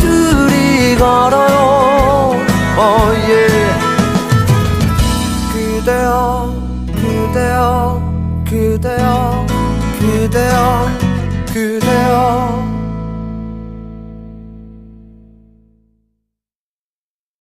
둘이 걸어